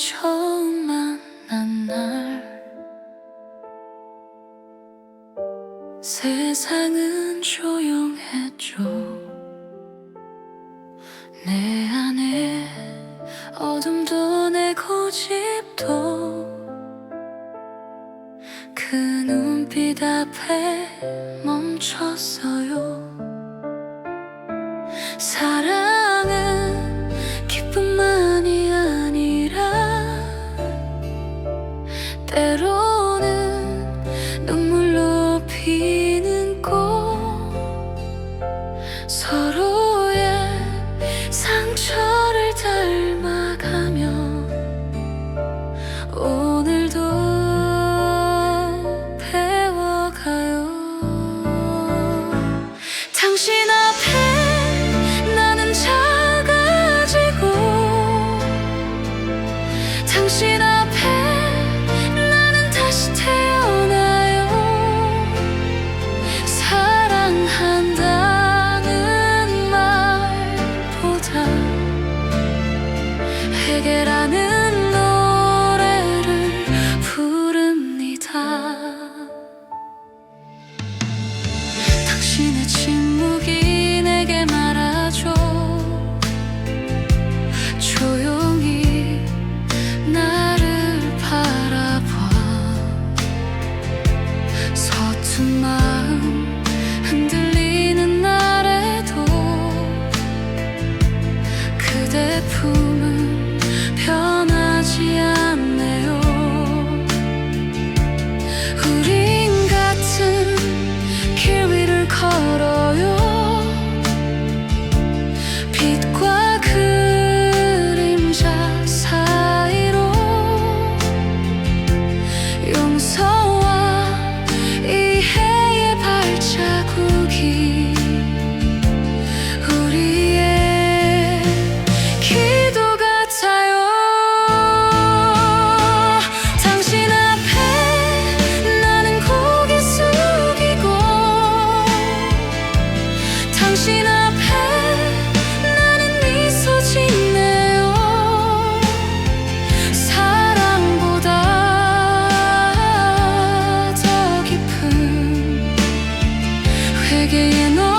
처음 만난 날. 세상은 조용했죠. 내 안에 어둠도 내 고집도 그 눈빛 앞에 멈췄어요 때로는 눈물로 피는 꽃 서로 figured out figure in the